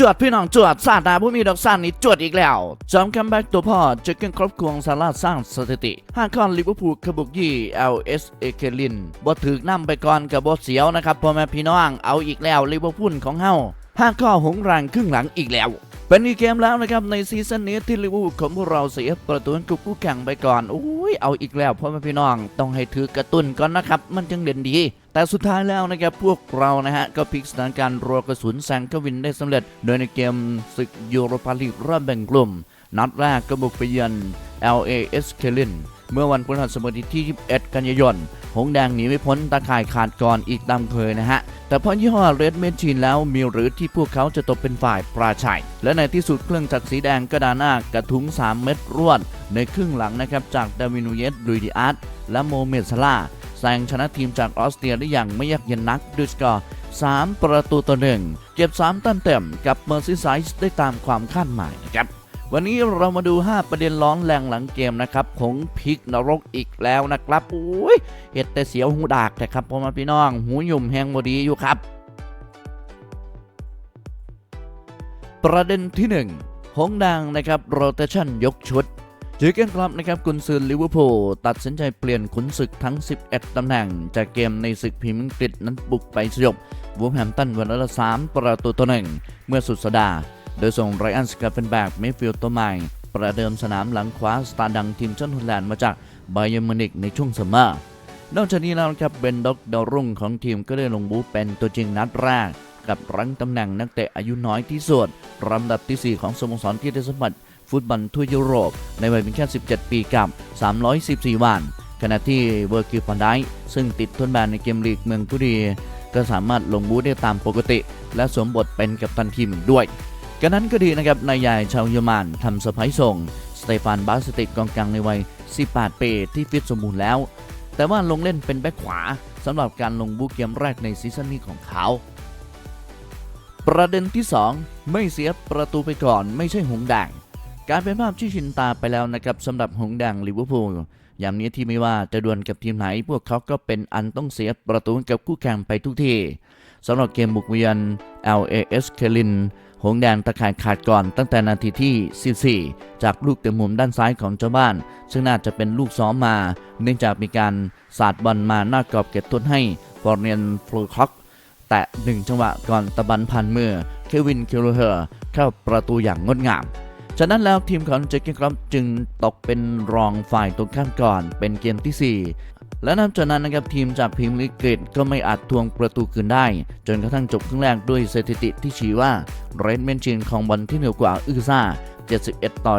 จวดพี่น้องจวดซาดาผู้มีดอกซ่านนี้จวดอีกแล้วจอมคัมแบ็กตัวพ่อเจอเกินครอบครัวสามาสร้างสถิติห้าคอนลิเวอร์พูลขบุกยี่ LS เอเคลินบ่ถึกนำไปก่อนกับบ่เสียวนะครับพ่อแม่พี่น้องเอาอีกแล้วลิเวอร์พูลของเฮาห้าข้อหงรังครึ่งหลังอีกแล้วเป็นอีกเกมแล้วนะครับในซีซั่นนี้ที่ลิเวอร์พูลของพวกเราเสียประตูให้กับคู่แข่งไปก่อนโอ้ยเอาอีกแล้วพ่อแม่พี่น้องต้องให้ถือกระตุ้นก่อนนะครับมันจึงเด่นดี แต่สุดท้ายแล้วนะครับพวกเรานะฮะก็พลิกสถานการณ์รัวกระสุนแซงเข้าวินได้สำเร็จ โดยในเกมศึกยูโรปาลีกรอบแบ่งกลุ่ม นัดแรกก็บุกไปเยือน LAS เคลินเมื่อวันพฤหัสบดีที่ 21 กันยายน หงแดงหนีไม่พ้นตาข่ายขาดก่อนอีกตามเคยนะฮะ แต่พอยี่ห้อเรดเมชินแล้วมีหรือที่พวกเขาจะตกเป็นฝ่ายปราชัย และในที่สุดเครื่องจักรสีแดงก็ดาหน้ากระทุ้ง 3 เม็ดรวด ในครึ่งหลังนะครับจากดาวินูเยสลุยดิอาร์ตและโมเมดซาลา แซงชนะทีมจากออสเตรียได้อย่างไม่ยากเย็นนักด้วยสกอร์ 3 ประตูต่อหนึ่งเก็บ 3 แต้มเต็มกับเมอร์ซีไซส์ได้ตามความคาดหมายนะครับวันนี้เรามาดู 5 ประเด็นร้อนแรงหลังเกมนะครับของพิกนรกอีกแล้วนะครับโอ้ยเห็ดแต่เสียวหูดากแต่ครับพ่อมาพี่น้อง หูหยุ่มแหงบดีอยู่ครับ ประเด็นที่ 1 หงดังนะครับโรเตชันยกชุด เจอเกนครับนะครับกุนซือลิเวอร์พูลตัดสินใจเปลี่ยนขุนศึกทั้ง 11 ตำแหน่ง จากเกมในศึกพรีเมียร์อังกฤษนั้นบุกไปสยบวูฟแฮมตันวันละสามประตูต่อหนึ่งเมื่อสุดสัปดาห์ โดยส่งไรอันสกาเฟนแบกเมฟิลด์ตัวใหม่ ประเดิมสนามหลังคว้าสตาร์ดังทีมชาติฮอลแลนด์มาจากไบเยอร์มินิกในช่วงซัมเมอร์นอกจากนี้แล้วนะครับเบนด็อกดาวรุ่งของทีมก็ได้ลงบูเป็นตัวจริงนัดแรก กับรั้งตำแหน่งนักเตะอายุน้อยที่สุดลำดับที่ 4 ของสโมสรที่ได้สมผัส ฟุตบอลทั่วยุโรป ในวัยเพียงแค่ 17 ปีกับ 314 วัน ขณะที่เวอร์กิลฟันไดซึ่งติดทนแบนในเกมลีกเมืองกุดีก็สามารถลงบูได้ตามปกติ และสวมบทเป็นกัปตันทีมด้วยกันนั้นก็ดีนะครับนายใหญ่ชาวเยอรมันทำเซอร์ไพรส์ส่ง สเตฟานบาสติกกองกลางในวัย 18 ปีที่ฟิตสมบูรณ์แล้ว แต่ว่าลงเล่นเป็นแบ็คขวาสำหรับการลงบูเกมแรกในซีซั่นนี้ของเขา ประเด็นที่ 2 ไม่เสียประตูไปก่อนไม่ใช่หงแดง การเป็นภาพที่ชินตาไปแล้วนะครับสำหรับหงส์แดงลิเวอร์พูลยามนี้ที่ไม่ว่าจะดวลกับทีมไหน พวกเขาก็เป็นอันต้องเสียประตูกับคู่แข่งไปทุกทีสำหรับเกมบุกเยือน LAS เคลินหงแดงตะข่ายขาดก่อนตั้งแต่นาทีที่44จากลูกเต็มมุมด้านซ้ายของเจ้าบ้าน ซึ่งน่าจะเป็นลูกซ้อมมา เนื่องจากมีการสาดบอลมาหน้ากรอบเก็บต้นให้ฟอร์เนียนฟลูคอกแตะหนึ่งจังหวะก่อนตะบันพันมือเควินเคิโรเฮอร์เข้าประตูอย่างงดงาม ฉะนั้นแล้วทีมของเจคกี้ครับจึงตกเป็นรองฝ่ายตรงข้ามก่อน เป็นเกมที่ 4และนับจากนั้นนะครับทีมจากพรีเมียร์ลีกอังกฤษก็ไม่อาจทวงประตูคืนได้ จนกระทั่งจบครึ่งแรกด้วยสถิติที่ชี้ว่าเรดเมนชินของบอลที่เหนือกว่าอือซ่า 71 ต่อ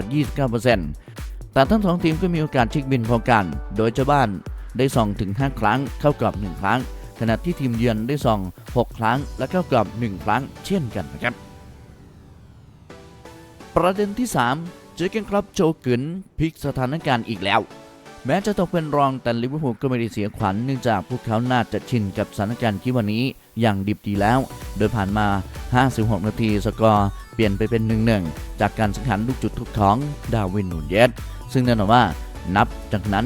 29%แต่ทั้งสองทีมก็มีโอกาสชิกบินพอกัน โดยเจ้าบ้านได้2ถึง 5 ครั้งเข้ากรอบ 1 ครั้ง ขณะที่ทีมเยือนได้ส่อง 6 ครั้งและเข้ากรอบ 1 ครั้งเช่นกันนะครับ ประเด็นที่ 3 เจอกันครับโจกึนพลิกสถานการณ์อีกแล้ว แม้จะตกเป็นรองแต่ลิเวอร์พูลก็ไม่ได้เสียขวัญเนื่องจากพวกเขาน่าจะชินกับสถานการณ์ที่วันนี้อย่างดิบดีแล้ว โดยผ่านมา 56 นาทีสกอร์เปลี่ยนไปเป็น 1-1 จากการสังหารลูกจุดทุกของดาวินนูนเยสซึ่งแน่นอนว่านับจากนั้น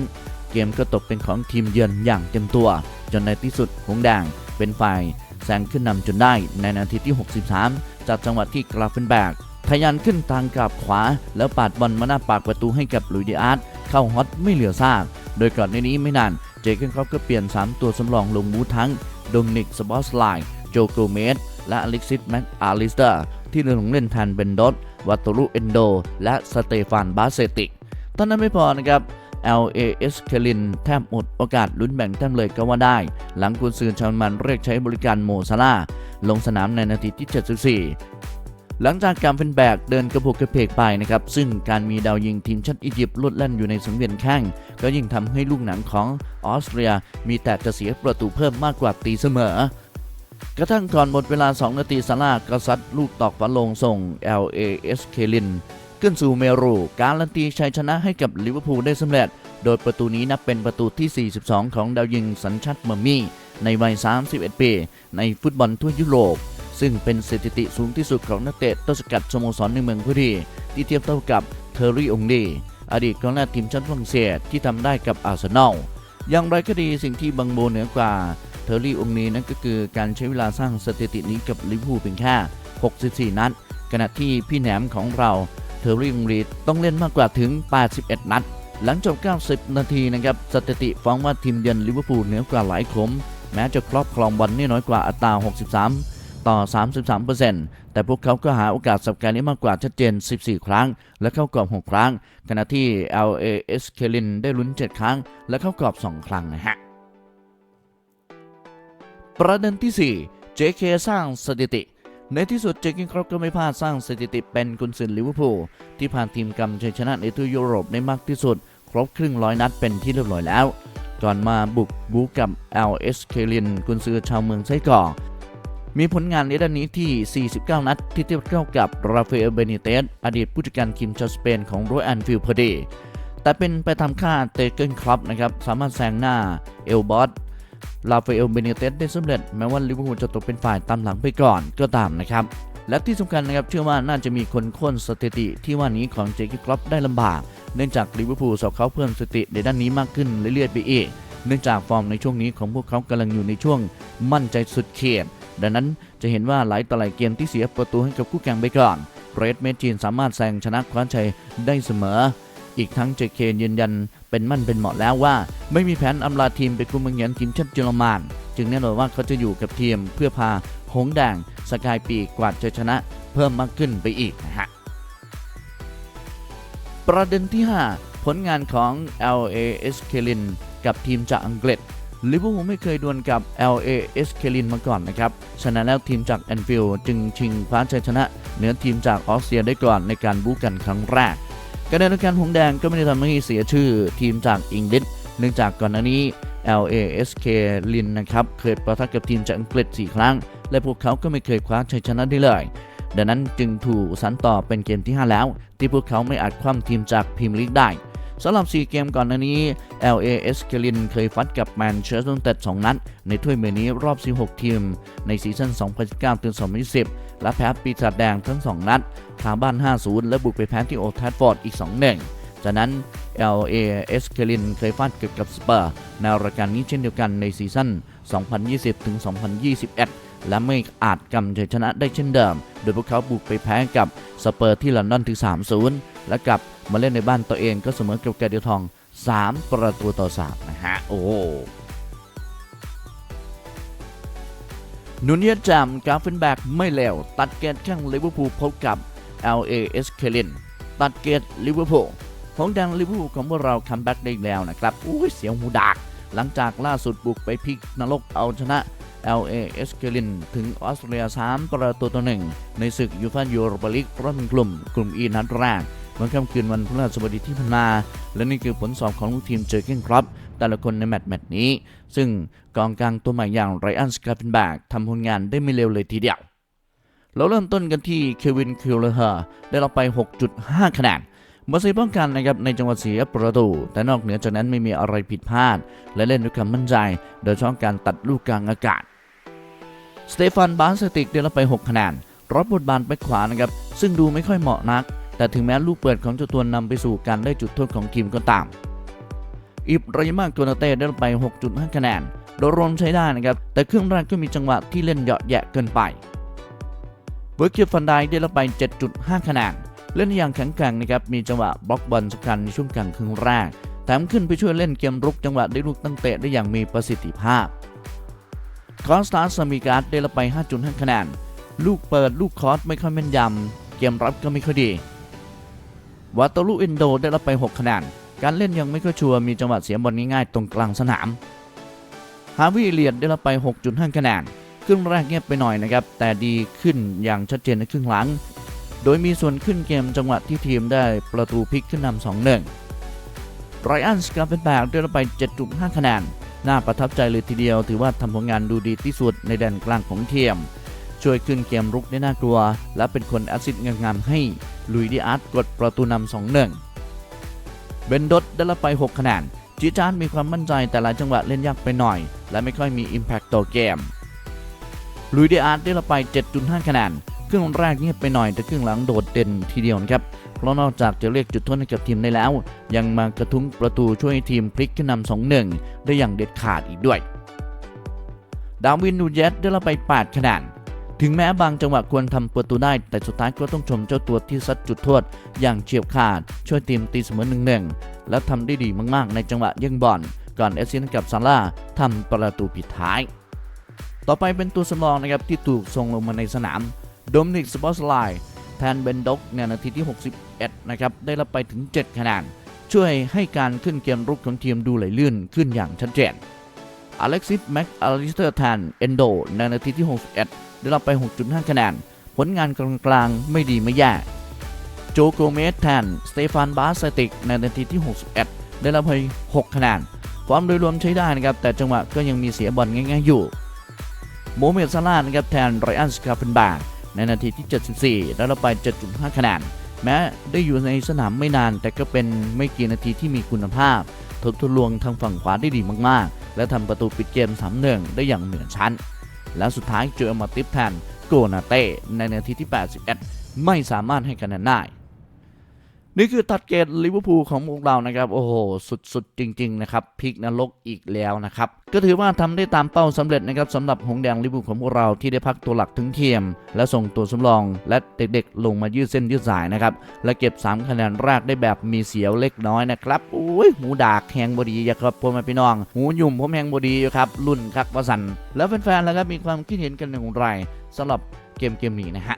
เกมก็ตกเป็นของทีมเยือนอย่างเต็มตัว จนในที่สุดหงแดงเป็นฝ่ายแซงขึ้นนำจนได้ในนาทีที่ 63 จากจังหวะที่กราฟเฟนแบก ทะยานขึ้นทางกลับขวา แล้วปาดบอลมาหน้าปากประตูให้กับลุยดิอาร์ตเข้าฮอตไม่เหลือซาก โดยก่อนในนี้ไม่นาน เจเกนครอปก็เปลี่ยน 3 ตัวสำรองลงบูทั้งโดมินิกสบอสไลน์โจโกเมสและอเล็กซิสแม็กอาลิสเตอร์ที่เลงเล่นแทนเบนดอตวัตโตรุเอนโด และสเตฟานบาเซติกเท่านั้นไม่พอนะครับ LAS เคลินแทบหมดโอกาสลุ้นแบ่งแต้มเลยก็ว่าได้ หลังกุนซือชาวมันเรียกใช้บริการโมซาลาลงสนามในนาทีที่ 74 หลังจากการเป็นแบกเดินกระโปกกระเพกไปนะครับซึ่งการมีดาวยิงทีมชาติอียิปต์ลดแล่นอยู่ในสังเวียนแข้งก็ยิ่งทำให้ลูกหนังของออสเตรียมีแต่จะเสียประตูเพิ่มมากกว่าตีเสมอ กระทั่งก่อนหมดเวลา 2 นาทีซาร่าก็ซัดลูกตอกฝาลงส่ง LAS เคลินขึ้นสู่เมรูการันตีชัยชนะให้กับลิเวอร์พูลได้สำเร็จ โดยประตูนี้นับเป็นประตูที่ 42 ของดาวยิงสัญชาติเมอร์มี่ในวัย 31 ปี ในฟุตบอลทั่วยุโรป ซึ่งเป็นสถิติสูงที่สุดของนักเตะต้นสกัดสโมสรในเมืองพุรีที่เทียบเท่ากับเทอร์รี่องดีอดีตกองหน้าทีมชาติฝรั่งเศสที่ทำได้กับอาร์เซนอลอย่างไรก็ดีสิ่งที่บังโบเหนือกว่าเทอร์รี่องดีนั้นก็คือการใช้เวลาสร้างสถิตินี้กับลิเวอร์พูลเพียงแค่ 64 นัด ขณะที่พี่แหนมของเราเทอร์รี่รีดต้องเล่นมากกว่าถึง 81 นัด หลังจบ 90 นาทีนะครับสถิติฟ้องว่าทีมเยือนลิเวอร์พูลเหนือกว่าหลายขมแม้จะครอบครองบอลนี่น้อยกว่าอัตรา 63 ต่อ 33%แต่พวกเขาก็หาโอกาสสับการนี้มากกว่าชัดเจน 14 ครั้ง และเข้ากรอบ 6 ครั้ง ขณะที่ LAS เคลินได้ลุ้น 7 ครั้ง และเข้ากรอบ 2 ครั้งนะฮะ ประเด็นที่ 4 JK สร้างสถิติในที่สุดเจคิงครอปก็ไม่พลาดสร้างสถิติเป็นกุนซือลิเวอร์พูลที่ผ่านทีมกำชัยชนะในทัวร์ยุโรปได้มากที่สุด ครบครึ่งร้อยนัดเป็นที่เรียบร้อยแล้ว ก่อนมาบุกบูกับ LS เคลินกุนซือชาวเมืองไส้ก่อ มีผลงานในด้านนี้ที่ 49 นัด ที่เทียบเท่ากับราฟาเอลเบนิเตสอดีตผู้จัดการทีมชาวสเปนของโรแอนฟิลพอดีแต่เป็นไปตามคาเตเกิลคลับนะครับสามารถแซงหน้าเอลบอสลาฟาเอลเบเนเตสได้สำเร็จแม้ว่าลิเวอร์พูลจะตกเป็นฝ่ายตามหลังไปก่อนก็ตามนะครับ และที่สำคัญนะครับเชื่อว่าน่าจะมีคนค้นสถิติที่ว่านี้ของเจคิครอปได้ลำบาก เนื่องจากลิเวอร์พูลสอบเขาเพิ่มสถิติในด้านนี้มากขึ้นเรื่อยๆไปอีก เนื่องจากฟอร์มในช่วงนี้ของพวกเขากำลังอยู่ในช่วงมั่นใจสุดเขต ดังนั้นจะเห็นว่าหลายต่อหลายเกมที่เสียประตูให้กับคู่แข่งไปก่อน เรดเมจินสามารถแซงชนะคว้าชัยได้เสมอ อีกทั้งเจเคยืนยันเป็นมั่นเป็นเหมาะแล้วว่า ไม่มีแผนอำลาทีมไปคุมเมืองเหยียนทีมชาติเยอรมันจึงแน่นอนว่าเขาจะอยู่กับทีมเพื่อพาหงแดงสกายปีกกวาดชัยชนะเพิ่มมากขึ้นไปอีกนะฮะประเด็นที่ 5 ผลงานของ LAS เคลินกับทีมจากอังกฤษ ลิเวอร์พูลไม่เคยดวลกับ LAS เคลินมาก่อนนะครับ ฉะนั้นแล้วทีมจากแอนฟิลด์จึงชิงคว้าชัยชนะ เหนือทีมจากออสเตรียได้ก่อนในการบู๊กันครั้งแรก การเดินการหงแดงก็ไม่ได้ทำให้เสียชื่อทีมจากอังกฤษเนื่องจากก่อนหน้านี้ LASK ลินนะครับเคยประทะกับทีมจากอังกฤษ 4 ครั้ง และพวกเขาก็ไม่เคยคว้าชัยชนะได้เลย ดังนั้นจึงถูกสันต่อเป็นเกมที่ 5 แล้ว ที่พวกเขาไม่อาจคว่ำทีมจากพรีเมียร์ลีกได้ สำหรับ 4 เกมก่อนหน้านี้ LAS เคลินเคยฟัดกับแมนเชสเตอร์ยูไนเต็ด2นัด ในถ้วยเมนี้รอบ 16 ทีม ในซีซั่น 2019ถึง2020 และแพ้ปีศาจแดงทั้ง 2 นัดคาบ้าน 5-0 และบุกไปแพ้ที่โอลด์แทฟฟอร์ดอีก 2-1 จากนั้น LAS เคลินเคยฟาดเกับกับสเปอร์ในรายการนี้เช่นเดียวกันในซีซั่น 2020ถึง2021 และไม่อาจกำชัยชนะได้เช่นเดิม โดยพวกเขาบุกไปแพ้กับสเปอร์ที่ลอนดอนถึง 3-0 และกับ มาเล่นในบ้านตัวเองก็เสมอกับแกเดียวทอง 3 ประตูต่อ3นะฮะ โอ้นุนเยจามกาฟเฟนแบกไม่เลวตัดเกตแข้งลิเวอร์พูลพบกับ LAS เคลินตัดเกตลิเวอร์พูลของดังลิเวอร์พูลของพวกเราคัมแบ็กได้แล้วนะครับอุ้ยเสียงหูดากหลังจากล่าสุดบุกไปพลิกนรกเอาชนะ LAS เคลินถึงออสเตรเลีย3ประตูต่อหนึ่งในศึกยูฟ่ายูโรปาลีกรอบกลุ่มกลุ่มอีนัดแรก เมื่อค่ำคืนวันพฤหัสบดีที่ผ่านมาและนี่คือผลสอบของลูกทีมเจอเก้นครับ แต่ละคนในแมตช์แมตช์นี้ ซึ่งกองกลางตัวใหม่อย่างไรอันสกาเฟนแบกทำผลงานได้ไม่เลวเลยทีเดียว เราเริ่มต้นกันที่เควินคิลเลอร์ได้รับไป 6.5 คะแนนมาซีป้องกันนะครับในจังหวะเสียประตู แต่นอกเหนือจากนั้นไม่มีอะไรผิดพลาด และเล่นด้วยความมั่นใจ โดยเฉพาะการตัดลูกกลางอากาศ สเตฟานบาสติกได้รับไป 6 คะแนนรับบทบาทไปขวานะครับ ซึ่งดูไม่ค่อยเหมาะนัก แต่ถึงแม้ลูกเปิดของเจ้าตัวนำไปสู่การได้จุดโทษของทีมก็ตาม อิบรายมาโกนาเต้ได้ไป 6.5 คะแนน โดยรวมใช้ได้นะครับ แต่เครึ่องแรกก็มีจังหวะที่เล่นเหยาะแยะเกินไป เวิร์กเกียฟันไดได้รับไป 7.5 คะแนน เล่นอย่างแข็งแกร่งนะครับ มีจังหวะบล็อกบอลสำคัญในช่วงกลางครึ่งแรก แถมขึ้นไปช่วยเล่นเกมรุกจังหวะได้ลูกตั้งเตะได้อย่างมีประสิทธิภาพ คอสตาสมิการ์ดได้รับไป 5.5 คะแนน ลูกเปิดลูกคอสไม่ค่อยแม่นยำเกมรับก็ไม่ค่อยดี วัตลุอินโดได้รับไป 6 คะแนน การเล่นยังไม่ค่อยชัวร์มีจังหวะเสียบอลง่ายๆตรงกลางสนาม ฮาวิเลียดได้รับไป 6.5 คะแนน ครึ่งแรกเงียบไปหน่อยนะครับ แต่ดีขึ้นอย่างชัดเจนในครึ่งหลัง โดยมีส่วนขึ้นเกมจังหวะที่ทีมได้ประตูพลิกขึ้นนำ2-1ไรอันสกาเฟนแบกได้รับไป 7.5 คะแนน น่าประทับใจเลยทีเดียว ถือว่าทำผลงานดูดีที่สุดในแดนกลางของทีมช่วยขึ้นเกมรุกได้น่ากลัว และเป็นคนแอสซิสต์งามๆให้ ลุยดิอาร์ตกดประตูนำ2-1 เบนดดได้รับไป 6 คะแนนจิจานมีความมั่นใจแต่หลายจังหวะเล่นยากไปหน่อย และไม่ค่อยมี Impact ต่อเกมลุยดิอาร์ตได้รับไป 7.5 คะแนนครึ่งแรกเงียบไปหน่อยแต่ครึ่งหลังโดดเด่นทีเดียวครับเพราะนอกจากจะเรียกจุดโทษให้กับทีมได้แล้ว ยังมากระทุ้งประตูช่วยให้ทีมพลิกขึ้นนำ2-1ได้อย่างเด็ดขาดอีกด้วย ดาวินนูเยสได้รับไป 8 คะแนน ถึงแม้บางจังหวะควรทำประตูได้ แต่สุดท้ายก็ต้องชมเจ้าตัวที่ซัดจุดโทษอย่างเฉียบขาด ช่วยทีมตีเสมอหนึ่งหนึ่งและทำได้ดีมากๆ ในจังหวะย่งบอลก่อนเอซียนกับซาร่าทำประตูปิดท้าย ต่อไปเป็นตัวสำรองนะครับที่ถูกส่งลงมาในสนามโดมินิกสปอร์ตไลน์แทนเบนด็อกในนาทีที่ 61 นะครับได้รับไปถึง 7 คะแนนช่วยให้การขึ้นเกมรุกของทีมดูไหลลื่นขึ้นอย่างชัดเจนอเล็กซิสแม็กอลิสเตอร์แทนเอนโดในนาทีที่ 61 ได้รับไป 6.5 คะแนน ผลงานกลางๆ ไม่ดีไม่แย่ โจโกเมสแทน สเตฟานบาสติก ในนาทีที่ 61 ได้รับไป6คะแนน ความโดยรวมใช้ได้นะครับ แต่จังหวะก็ยังมีเสียบอลง่ายๆ อยู่โมเมดซาร่านะครับแทนไรอันสคาเฟนบาร์ในนาทีที่ 74 ได้รับไป 7.5 คะแนน แม้ได้อยู่ในสนามไม่นาน แต่ก็เป็นไม่กี่นาทีที่มีคุณภาพทบทวนลวงทางฝั่งขวาได้ดีมากๆ และทำประตูปิดเกม3-1ได้อย่างเหนือชั้น และสุดท้ายเจอมาติฟแทนโกนาเต้ในนาทีที่ 81 ไม่สามารถให้คะแนนได้ นี่คือตัดเกตลิเวอร์พูลของพวกเรานะครับ โอ้โห สุดๆ จริง ๆ นะครับพลิกนรกอีกแล้วนะครับ ก็ถือว่าทำได้ตามเป้าสำเร็จนะครับสำหรับหงแดงลิเวอร์พูลของพวกเราที่ได้พักตัวหลักถึงเทียม และส่งตัวสำรองและเด็กๆ ลงมายืดเส้นยืดสายนะครับ และเก็บ 3 คะแนนแรกได้แบบมีเสียวเล็กน้อยนะครับโอ้ยหูดากแหงบดีครับพ่อแม่พี่น้อง หูยุ่มผมแหงบดีครับรุ่นคักวสันแล้วแฟนๆแล้วครับมีความคิดเห็นกันอย่างไรสำหรับเกมเกมนี้นะฮะ